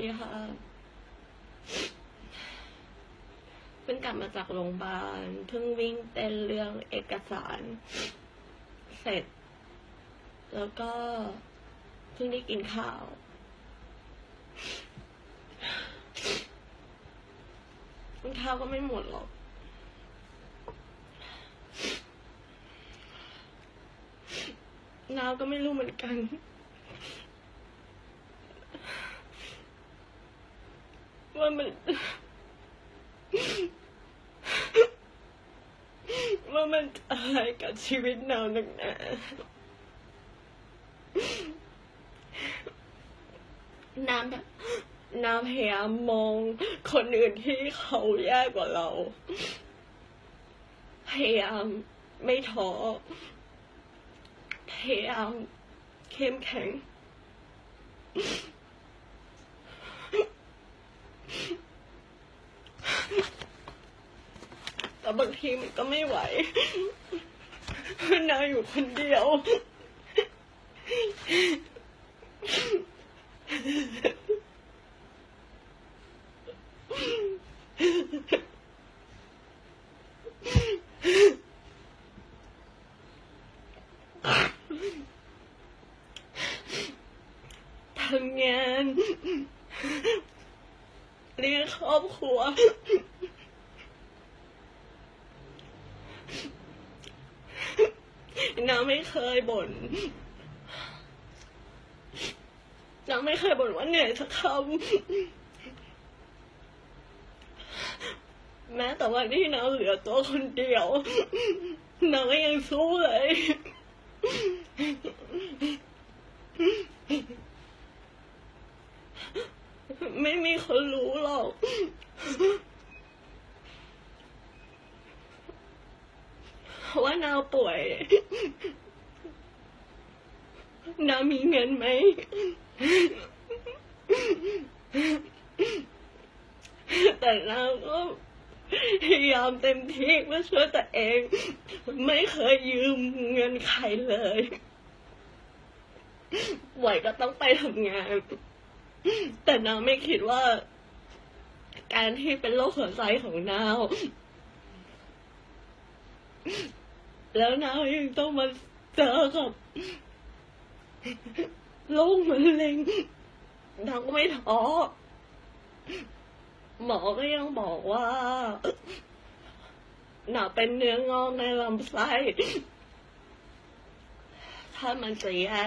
ดีค่ะเพิ่งกลับมาจากโรงพยาบาลเพิ่งวิ่งเต้นเรื่องเอกสาร เสร็จ แล้วก็เพิ่งได้กินข้าวกินข้าวก็ไม่หมดหรอกนาวก็ไม่รู้เหมือนกัน ว่ามัน ว่ามันอะไรกับชีวิตนาวหนักหนาน้ำแบบน้ำพยายามมองคนอื่นที่เขาแย่กว่าเรา พยายามไม่ท้อ พยายามเข้มแข็ง แต่บางทีมันก็ไม่ไหวนาอยู่คนเดียว ทำงาน เลี้ยงครอบครัว น้าไม่เคยบ่นน้า ไม่เคยบ่นว่าเหนื่อยสักคำแม้แต่วันที่น้าเหลือตัวคนเดียวน้าก็ยังสู้เลยไม่มีคนรู้หรอก ว่านาวป่วย นามีเงินไหม แต่นาก็พยายามเต็มที่เพื่อช่วยตัวเอง ไม่เคยยืมเงินใครเลยไหวก็ต้องไปทำงาน แต่นาไม่คิดว่า การที่เป็นโรคหัวใจของนาแล้วนายังต้องมาเจอกับ โรคมะเร็งนาวก็ไม่ท้อหมอก็ยังบอกว่าหนาเป็นเนื้องอกในลำไส้ ถ้ามันจะแย่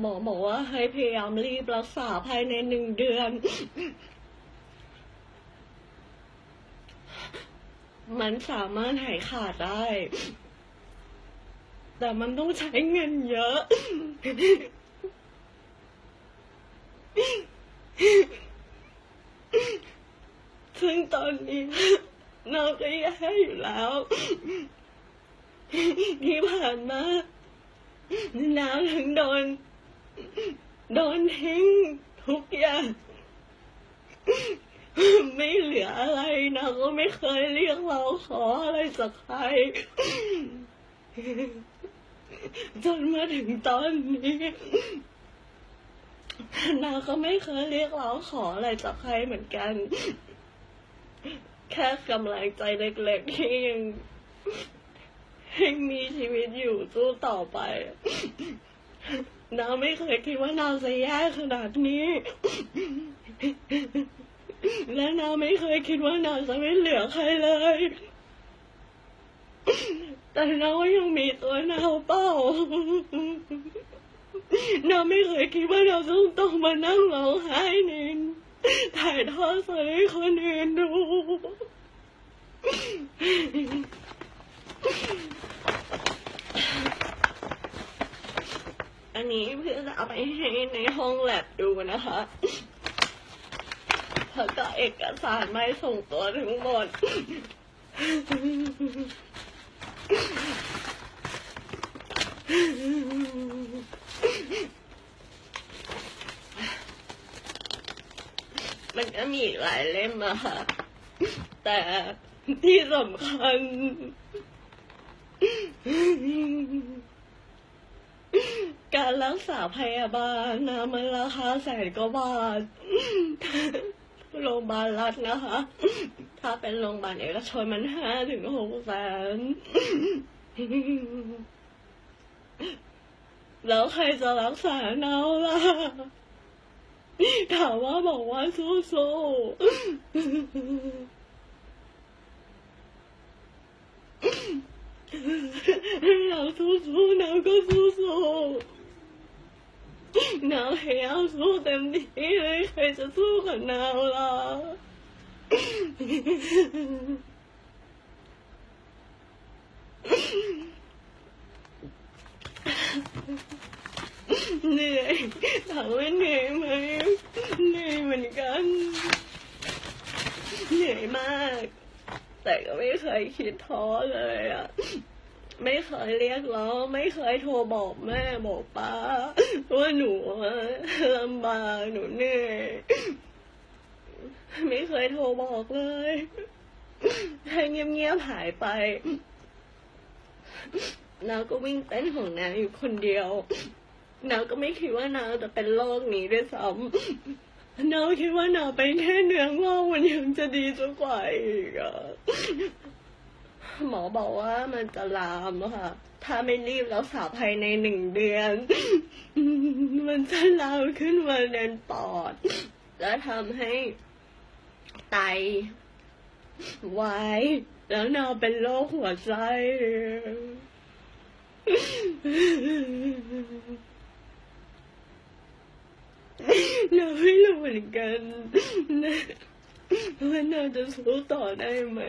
หมอบอกว่าให้พยายามรีบรักษาภายในหนึ่งเดือน มันสามารถหายขาดได้ แต่มันต้องใช้เงินเยอะ ซึ่งตอนนี้เราก็แย่อยู่แล้ว ที่ผ่านมาน้ำถึงโดน โดนทิ้งทุกอย่างไม่เหลืออะไรนะก็ไม่เคยเรียกเราขออะไรจากใคร จนมาถึงตอนนี้นาก็ไม่เคยเรียกร้องขออะไรจากใครเหมือนกัน แค่กำลังใจเล็กๆที่ยังยังมีชีวิตอยู่สู้ต่อไปนาไม่เคยคิดว่านาจะแย่ขนาดนี้ และนาไม่เคยคิดว่านาจะไม่เหลือใครเลย แต่นายังมีตัวนาเป้านาไม่เคยคิดว่าเราต้องต้องมานั่งร้องไห้ในถ่ายทอดสดให้คนอื่นดูอันนี้เพื่อจะเอาไปให้ในห้องแลบดูนะคะแล้วก็เอกสารไม่ส่งตัวทั้งหมด มันก็มีหลายเล่มอะค่ะ แต่ที่สำคัญกการรักษาพยาบาลนะมันราคาแสนกว่าบาท โรงพยาบาลรัฐนะคะ ถ้าเป็นโรงพยาบาลเอกชนมันห้าถึงหกแสน แล้วใครจะรักษาเราล่ะ ถามว่าบอกว่าสู้ๆเราสู้ๆเราก็สู้ๆ เราพยายามสู้เต็มที่เลยใครจะสู้กับเราล่ะเหนื่อยถามว่าเหนื่อยไหมเหนื่อยเหมือนกัน เหนื่อยมาก แต่ก็ไม่เคยคิดท้อเลยอะ ไม่เคยเรียกร้อง ไม่เคยโทรบอกแม่บอกป้าว่าหนูลำบากหนูเหนื่อยไม่เคยโทรบอกเลยให้เงียบๆหายไปนาวก็วิ่งเต้นของนางอยู่คนเดียวนาวก็ไม่คิดว่านาวจะเป็นโรคนี้ด้วยซ้ำนาวคิดว่านาวเป็นแค่เนื้องอกมันยังจะดีจนกว่าอีกอะ หมอบอกว่ามันจะลามค่ะ ถ้าไม่รีบรักษาภายในหนึ่งเดือน มันจะลามขึ้นมาในปอด และทำให้ไตวายแล้วนาวเป็นโรคหัวใจเราไม่รู้เหมือนกันว่าเราจะสู้ต่อได้ไหม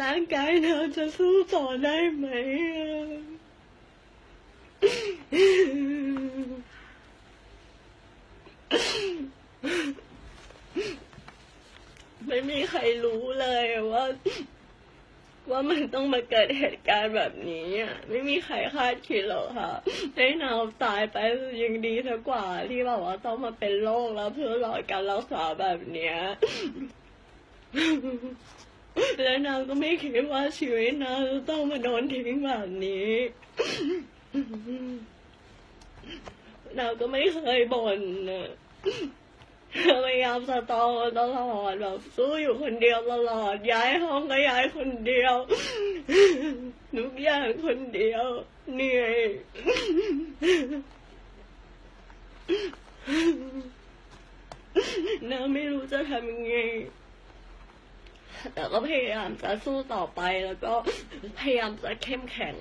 ร่างกายเราจะสู้ต่อได้ไหมไม่มีใครรู้เลยว่า ว่ามันต้องมาเกิดเหตุการณ์แบบนี้อะไม่มีใครคาดคิดหรอกค่ะให้นาวตายไปยังดีสักกว่า ที่แบบว่าต้องมาเป็นโรคแล้วเพื่อรอการรักษาแบบเนี้ย และนางก็ไม่คิดว่าชีวิตนางจะต้องมาโดนทิ้งแบบนี้นางก็ไม่เคยบ่นพยายามสตอตลอดแบบสู้อยู่คนเดียวตลอด ย้ายห้องก็ย้ายคนเดียวทุกอย่างคนเดียวเหนื่อยนางไม่รู้จะทำยังไง แต่ก็พยายามจะสู้ต่อไปแล้วก็พยายามจะเข้มแข็ง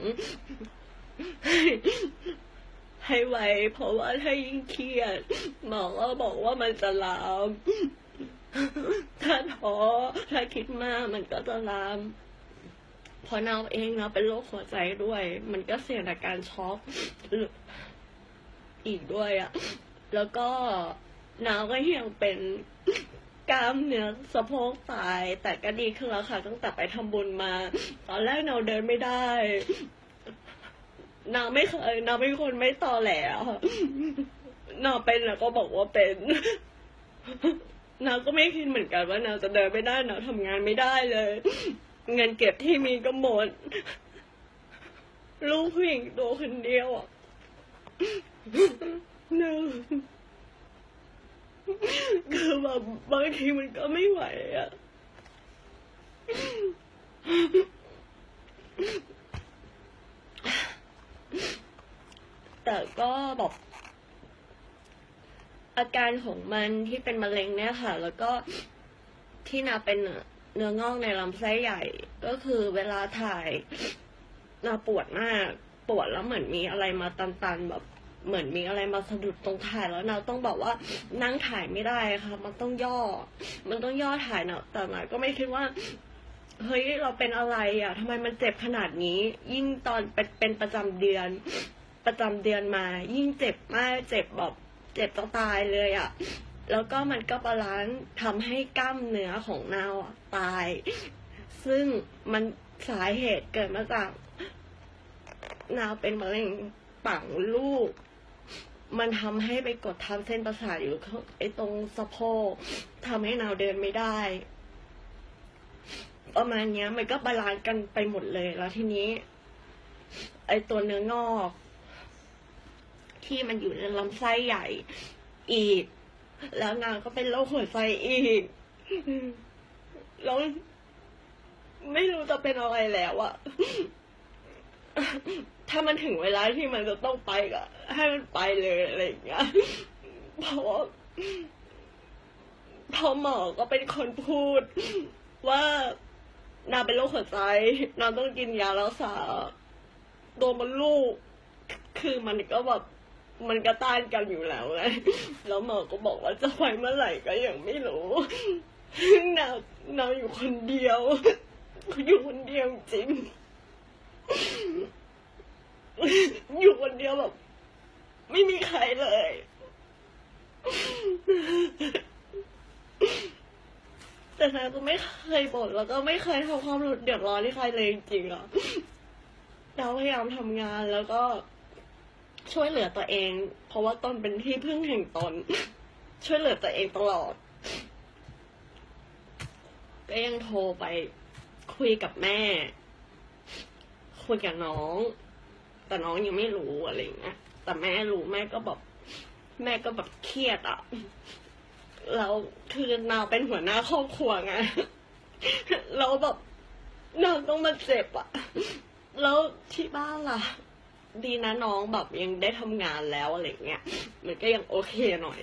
ให้ไวเพราะว่าถ้ายิ่งเครียดหมอก็บอกว่ามันจะลามถ้าท้อถ้าคิดมากมันก็จะลามเพราะเราเองเราเป็นโรคหัวใจด้วย มันก็เสี่ยงต่อการช็อกอีกด้วยอะแล้วก็นาวก็ยังเป็น กล้ามเนื้อสะโพกตาย แต่ก็ดีขึ้นแล้วค่ะ ตั้งแต่ไปทำบุญมา ตอนแรกเนาเดินไม่ได้นางไม่เคยนางเป็นคนไม่ตอแหลค่ะนางเป็นแล้วก็บอกว่าเป็นนางก็ไม่คิดเหมือนกันว่านางจะเดินไม่ได้นางทำงานไม่ได้เลย เงินเก็บที่มีก็หมด ลูกผู้หญิงตัวคนเดียวอะนาง คือแบบบางทีมันก็ไม่ไหวอะแต่ก็แบบอาการของมันที่เป็นมะเร็งเนี่ยค่ะ แล้วก็ที่นาเป็นเนื้องอกในลำไส้ใหญ่ ก็คือเวลาถ่ายนาปวดมาก ปวดแล้วเหมือนมีอะไรมาตันๆแบบ เหมือนมีอะไรมาสะดุดตรงถ่ายแล้วนาต้องบอกว่านั่งถ่ายไม่ได้ค่ะ มันต้องย่อ มันต้องย่อถ่ายเนาะแต่นาก็ไม่คิดว่าเฮ้ยเราเป็นอะไรอะทำไมมันเจ็บขนาดนี้ ยิ่งตอนเป็นเป็นประจำเดือน ประจำเดือนมา ยิ่งเจ็บมากเจ็บแบบเจ็บจะตายเลยอะแล้วก็มันก็บาลานซ์ทำให้กล้ามเนื้อของนาวตาย ซึ่งมันสาเหตุเกิดมาจากนาวเป็นมะเร็งปังลูก มันทำให้ไปกดทับเส้นประสาทอยู่ไอ้ตรงสะโพกทำให้นาวเดินไม่ได้ ประมาณเนี้ย มันก็บาลานซ์กันไปหมดเลย แล้วทีนี้ ไอ้ตัวเนื้องอก ที่มันอยู่ในลำไส้ใหญ่อีก แล้วนางก็เป็นโรคหัวใจอีกแล้วไม่รู้จะเป็นอะไรแล้วอะ ถ้ามันถึงเวลาที่มันจะต้องไปก็ให้มันไปเลยอะไรอย่างเงี้ยเพราะว่าพอหมอก็เป็นคนพูด ว่านางเป็นโรคหัวใจนางต้องกินยารักษาตัวมันลูก คือมันก็แบบมันก็ต้านกันอยู่แล้วไงแล้วหมอก็บอกว่าจะไปเมื่อไหร่ก็ยังไม่รู้นางนางอยู่คนเดียวอยู่คนเดียวจริง อยู่คนเดียวแบบ ไม่มีใครเลย แต่นางก็ไม่เคยบ่นแล้วก็ไม่เคยทำความรู้เดือดร้อนให้ใครเลยจริงๆอะเราพยายามทำงานแล้วก็ช่วยเหลือตัวเอง เพราะว่าตนเป็นที่พึ่งแห่งตน ช่วยเหลือตัวเองตลอด ก็ยังโทรไปคุยกับแม่ คุยกับน้อง แต่น้องยังไม่รู้อะไรเงี้ยแต่แม่รู้แม่ก็แบบแม่ก็แบบเครียดอะแล้วคือนาวเป็นหัวหน้าครอบครัวไงแล้วแบบนาวต้องมาเจ็บอะ แล้วที่บ้านล่ะ ดีนะน้องแบบยังได้ทำงานแล้วอะไรเงี้ย มันก็ยังโอเคหน่อย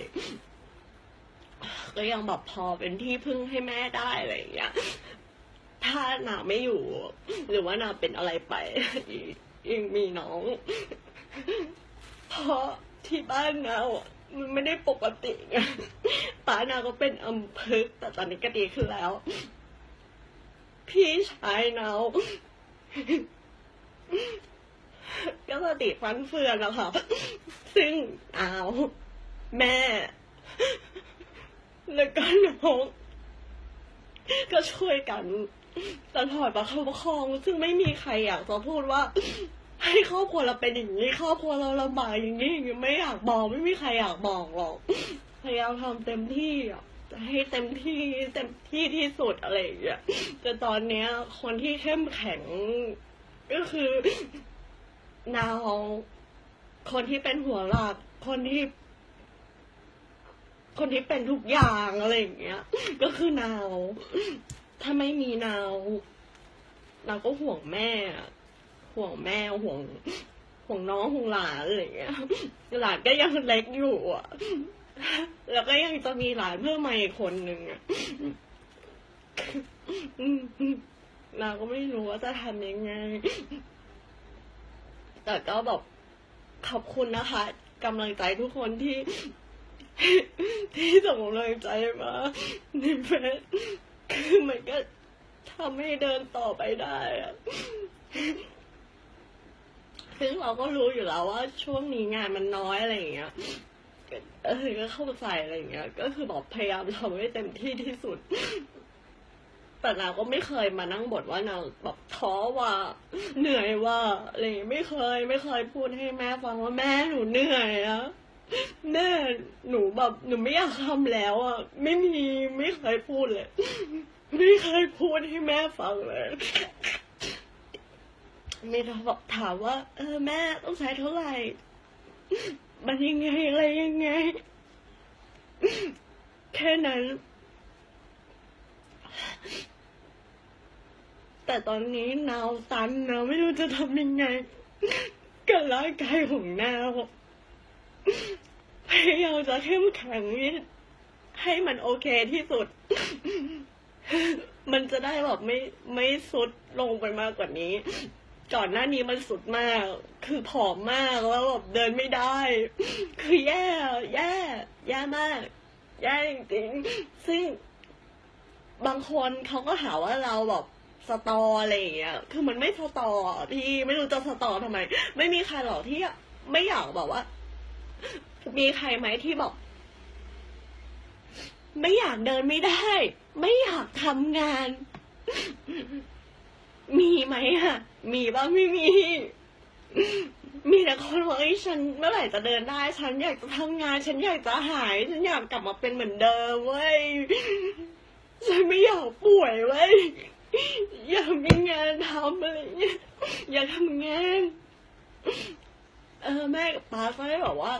ก็ยังแบบพอเป็นที่พึ่งให้แม่ได้อะไรอย่างเงี้ย ถ้านาไม่อยู่ หรือว่านาเป็นอะไรไปยังมีน้อง เพราะที่บ้านนามันไม่ได้ปกติไงป้านาก็เป็นอัมพฤกษ์แต่ตอนนี้ก็ดีขึ้นแล้ว พี่ชายนาก็สติฟันเฟือนแล้วค่ะ ซึ่งเอาแม่ แล้วก็น้องก็ช่วยกัน ตลอดประคับประคอง ซึ่งไม่มีใครอยากจะพูดว่า ให้ครอบครัวเราเป็นอย่างนี้ ครอบครัวเราลำบากอย่างนี้อย่างนี้ไม่อยากบอกไม่มีใครอยากบอกหรอกพยายามทำเต็มที่อะจะให้เต็มที่เต็มที่ที่สุดอะไรอย่างเงี้ยแต่ตอนเนี้ย คนที่เข้มแข็ง ก็คือนาวคนที่เป็นหัวหลักคนที่ คนที่เป็นทุกอย่างอะไรอย่างเงี้ย ก็คือนาว ถ้าไม่มีนาวเราก็ห่วงแม่ ห่วงแม่ห่วงห่วงน้องห่วงหลานอะไรอย่างเงี้ยหลานก็ยังเล็กอยู่อะแล้วก็ยังจะมีหลานเพิ่มมาอีกคนหนึ่งอะเราก็ไม่รู้ว่าจะทำยังไง แต่ก็แบบขอบคุณนะคะกำลังใจทุกคนที่ ที่ส่งกำลังใจมาในเฟซ มันก็ทำให้เดินต่อไปได้อะซึ่งเราก็รู้อยู่แล้วว่า ช่วงนี้งานมันน้อยอะไรอย่างเงี้ยก็เออก็เข้าใจอะไรอย่างเงี้ย ก็คือบอกพยายามทำให้เต็มที่ที่สุด แต่เราก็ไม่เคยมานั่งบ่นว่าเราแบบท้อว่า เหนื่อยว่าอะไรไม่เคย ไม่เคยพูดให้แม่ฟังว่าแม่หนูเหนื่อยอะแม่หนูแบบหนูไม่อยากทำแล้วอะไม่มีไม่เคยพูดเลย ไม่เคยพูดให้แม่ฟังเลยมีแต่บอกถามว่า เออแม่ต้องใช้เท่าไหร่ มันยังไงอะไรยังไง แค่นั้น แต่ตอนนี้นาวตันนะไม่รู้จะทำยังไงกับร่างกายของนาวพยายามจะเข้มแข็งให้มันโอเคที่สุด มันจะได้แบบไม่ไม่สุดลงไปมากกว่านี้ ก่อนหน้านี้มันสุดมาก คือผอมมากแล้วแบบเดินไม่ได้ คือแย่แย่แย่มาก แย่จริงๆซึ่งบางคนเขาก็หาว่าเราแบบสตออะไรอย่างเงี้ย คือมันไม่สตอพี่ไม่รู้จะสตอทำไม ไม่มีใครหรอกที่ไม่อยากแบบว่า มีใครไหมที่บอก ไม่อยากเดินไม่ได้ ไม่อยากทำงาน มีไหมอะมีบ้างไม่มี มีแต่คนบอกไอ้ฉันเมื่อไหร่จะเดินได้ ฉันอยากจะทำงาน ฉันอยากจะหาย ฉันอยากกลับมาเป็นเหมือนเดิมเว้ยฉันไม่อยากป่วยเว้ยอยากมีงานทำอะไรเงี้ยอยากทำงาน เออแม่กับป้าก็ได้แบบว่า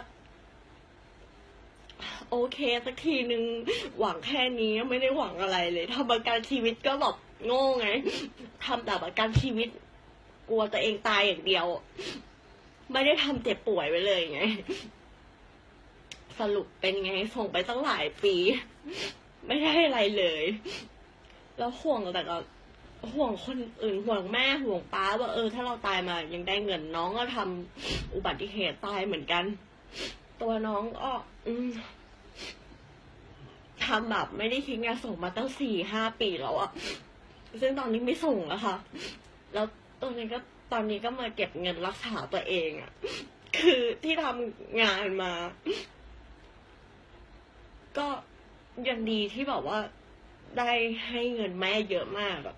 โอเคสักทีนึงหวังแค่นี้ไม่ได้หวังอะไรเลยทำประกันชีวิตก็แบบโง่ไงทำแต่ประกันชีวิต กลัวตัวเองตายอย่างเดียว ไม่ได้ทำเจ็บป่วยไปเลยไง สรุปเป็นไงส่งไปตั้งหลายปี ไม่ได้อะไรเลย แล้วห่วงแต่ก็ห่วงคนอื่นห่วงแม่ห่วงป้าว่าเออ ถ้าเราตายมายังได้เงินน้องก็ทำอุบัติเหตุตายเหมือนกัน ตัวน้องก็อืมทำแบบไม่ได้ทิ้งานส่งมาตั้งสี่ห้าปีแล้วอะซึ่งตอนนี้ไม่ส่งแล้วค่ะ แล้วตอนนี้ก็ตอนนี้ก็มาเก็บเงินรักษาตัวเองอะคือที่ทำงานมา ก็ยังดีที่แบบว่าได้ให้เงินแม่เยอะมากแบบ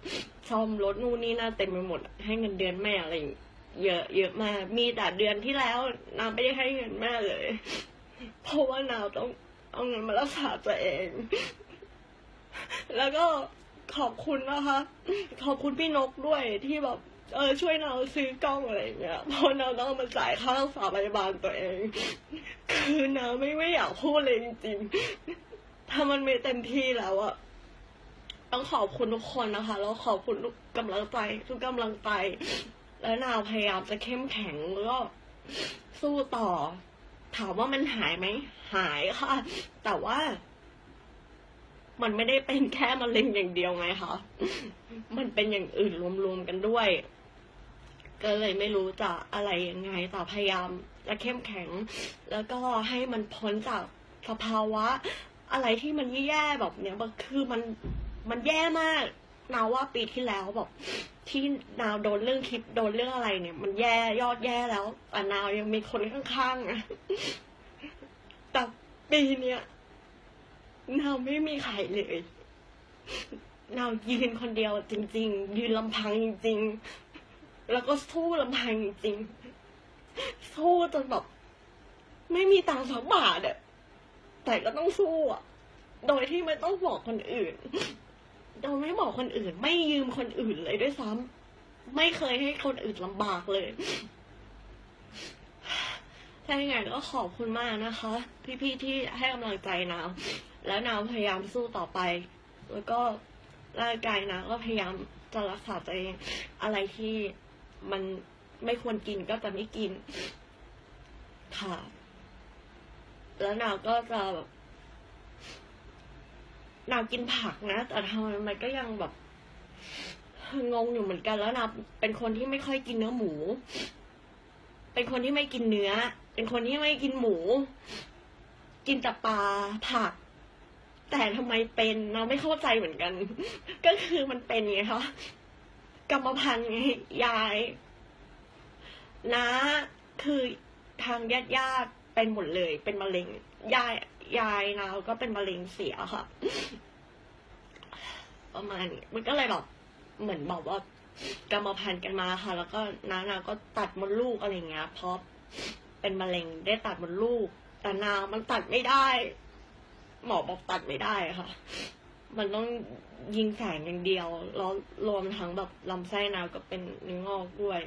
ซ่อมรถนู่นนี่นั่นเต็มไปหมด ให้เงินเดือนแม่อะไรอย่าง เยอะเยอะมาก มีแต่เดือนที่แล้วนาไม่ได้ให้เงินแม่เลย เพราะว่านาต้องเอาเงินมารักษาตัวเอง แล้วก็ขอบคุณนะคะ ขอบคุณพี่นกด้วยที่แบบเออช่วยนาซื้อกล้องอะไรเงี้ย เพราะนาต้องมาจ่ายค่ารักษาพยาบาลตัวเอง คือนาไม่ไม่อยากพูดเลยจริงๆ ถ้ามันไม่เต็มที่แล้วอะต้องขอบคุณทุกคนนะคะ แล้วขอบคุณทุกกำลังใจ ทุกกำลังใจ และนาวพยายามจะเข้มแข็งแล้วก็สู้ต่อ ถามว่ามันหายไหม หายค่ะ แต่ว่า มันไม่ได้เป็นแค่มะเร็งอย่างเดียวไงคะมันเป็นอย่างอื่นรวมๆกันด้วย ก็เลยไม่รู้จะอะไรยังไงแต่พยายามจะเข้มแข็ง แล้วก็ให้มันพ้นจากสภาวะ อะไรที่มันแย่ๆแบบเนี้ยคือมันมันแย่มาก นาวว่าปีที่แล้วแบบที่นาวโดนเรื่องคลิปโดนเรื่องอะไรเนี่ย มันแย่ยอดแย่แล้วแต่นาวยังมีคนข้างๆอะแต่ปีเนี้ยนาวไม่มีใครเลยนาวยืนคนเดียวจริง ๆ ยืนลำพังจริง ๆ แล้วก็สู้ลำพังจริงสู้จนแบบไม่มีตังค์สักบาทอะแต่ก็ต้องสู้อะโดยที่ไม่ต้องบอกคนอื่น โดยไม่บอกคนอื่น ไม่ยืมคนอื่นเลยด้วยซ้ำไม่เคยให้คนอื่นลำบากเลยถ้าอย่างไรก็ขอบคุณมากนะคะ พี่ๆที่ให้กำลังใจนาวแล้วนาวพยายามสู้ต่อไป แล้วก็ร่างกายนะก็พยายามจะรักษาตัวเองอะไรที่มันไม่ควรกินก็จะไม่กินค่ะ แล้วนาวก็จะแบบ นาวกินผักนะ แต่ทำไมมันก็ยังแบบงงอยู่เหมือนกันแล้วนาวเป็นคนที่ไม่ค่อยกินเนื้อหมู เป็นคนที่ไม่กินเนื้อ เป็นคนที่ไม่กินหมู กินแต่ปลาผัก แต่ทำไมเป็นเราไม่เข้าใจเหมือนกัน ก็คือมันเป็นไงคะกรรมพันธุ์ไงยายนะคือทางญาติญาติๆเป็นหมดเลย เป็นมะเร็งยาย ยายเราก็เป็นมะเร็งเสียค่ะ ประมาณนี้มันก็เลยแบบเหมือนบอกว่ากรรมพันธุ์กันมาค่ะ แล้วก็น้านาก็ตัดมดลูกอะไรเงี้ยเพราะเป็นมะเร็งได้ตัดมดลูก แต่นามันตัดไม่ได้ หมอบอกตัดไม่ได้ค่ะ มันต้องยิงแสงอย่างเดียว แล้วรวมทั้งแบบลำไส้นาก็เป็นเนื้องอกด้วย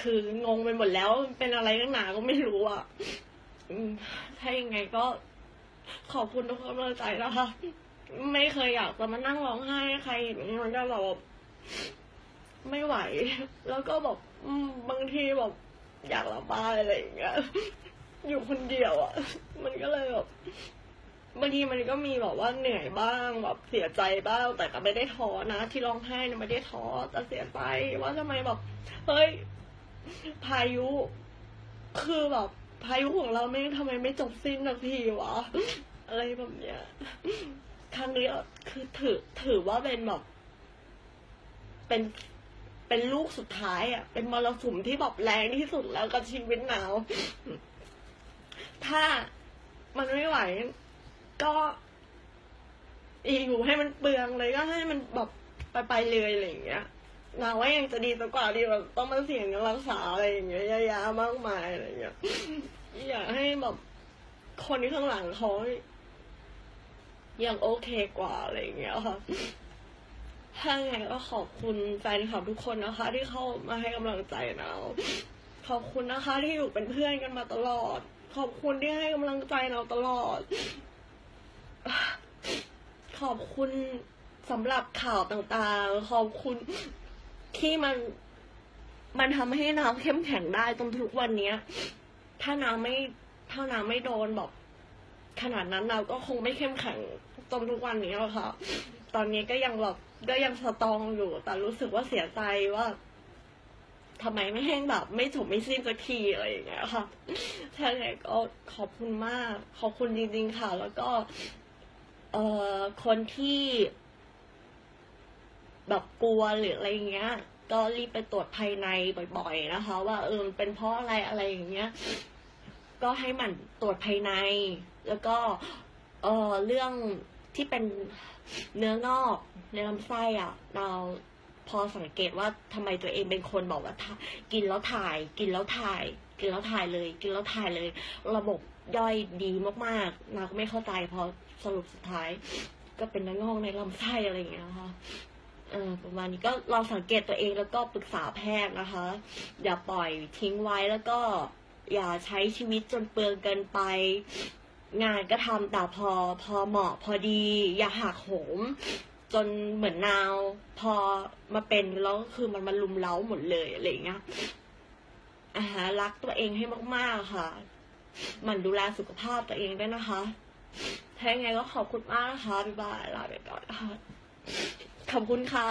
คืองงไปหมดแล้วเป็นอะไรตั้งหนาก็ไม่รู้อะถ้ายังไงก็ ขอบคุณทุกกำลังใจนะคะ ไม่เคยอยากจะมานั่งร้องไห้ใครเห็นมันก็แบบไม่ไหว แล้วก็แบบอืมบางทีแบบอยากระบายอะไรอย่างเงี้ยอยู่คนเดียวอะ มันก็เลยแบบบางทีมันก็มีแบบว่าเหนื่อยบ้างแบบเสียใจบ้าง แต่ก็ไม่ได้ท้อนะที่ร้องไห้เนี่ยไม่ได้ท้อแต่เสียใจว่าทำไมแบบเฮ้ยพายุ คือแบบ พายุของเราไม่งทำไมไม่จบสิ้นสักทีวะ อะไรแบบเนี้ย ครั้งนี้คือถือถือว่าเป็นแบบเป็นเป็นลูกสุดท้ายอะ เป็นมรสุมที่แบบแรงที่สุดแล้วกับชีวิตหนาว ถ้ามันไม่ไหว ก็อยู่ให้มันเปลืองเลยก็ให้มันแบบไปไปเลยอะไรอย่างเงี้ย นาว่ายังจะดีสักกว่าที่แบบต้องมาเสี่ยงเงินรักษาอะไรอย่างเงี้ยยอะแยะมากมายอะไรอย่างเงี้ยอยากให้แบบคนที่ข้างหลังเขายังโอเคกว่าอะไรอย่างเงี้ยค่ะถ้าไงก็ขอบคุณแฟนคลับทุกคนนะคะ ที่เข้ามาให้กำลังใจเราขอบคุณนะคะ ที่อยู่เป็นเพื่อนกันมาตลอด ขอบคุณที่ให้กำลังใจเราตลอด ขอบคุณสำหรับข่าวต่างๆ ขอบคุณ ที่มันมันทำให้น้ำเข้มแข็งได้จนทุกวันเนี้ย ถ้าน้ำไม่ถ้าน้ำไม่โดนแบบขนาดนั้นเราก็คงไม่เข้มแข็งจนทุกวันนี้หรอกค่ะ ตอนนี้ก็ยังแบบก็ยังสตองอยู่ แต่รู้สึกว่าเสียใจว่าทำไมไม่แห้งแบบ ไม่จบไม่สิ้นสักทีอะไรอย่างเงี้ยค่ะใช่ไงก็ขอบคุณมาก ขอบคุณจริง ๆ ค่ะ แล้วก็ เอ่อคนที่ แบบกลัวหรืออะไรเงี้ย ก็รีบไปตรวจภายในบ่อย ๆ นะคะ ว่าเออเป็นเพราะอะไรอะไรอย่างเงี้ย ก็ให้มันตรวจภายใน แล้วก็เออเรื่องที่เป็นเนื้องอกในลำไส้อะเราพอสังเกตว่าทำไมตัวเองเป็นคนบอกว่ากินแล้วถ่าย กินแล้วถ่าย กินแล้วถ่ายเลย กินแล้วถ่ายเลย ระบบย่อยดีมากๆเราก็ไม่เข้าใจพอสรุปสุดท้าย ก็เป็นเนื้องอกในลำไส้อะไรอย่างเงี้ยค่ะ ประมาณนี้ก็ลองสังเกตตัวเองแล้วก็ปรึกษาแพทย์นะคะ อย่าปล่อยทิ้งไว้แล้วก็อย่าใช้ชีวิตจนเปลืองเกินไป งานก็ทำแต่พอพอเหมาะพอดี อย่าหักโหม จนเหมือนนาว พอมาเป็นแล้วก็คือมันมาลุมเล้าหมดเลยอะไรอย่างเงี้ยอ่าฮะรักตัวเองให้มาก ๆค่ะ มันดูแลสุขภาพตัวเองด้วยนะคะถ้ายังไงก็ขอบคุณมากนะคะบ๊ายบายลาไปก่อนนะคะ ขอบคุณค่ะ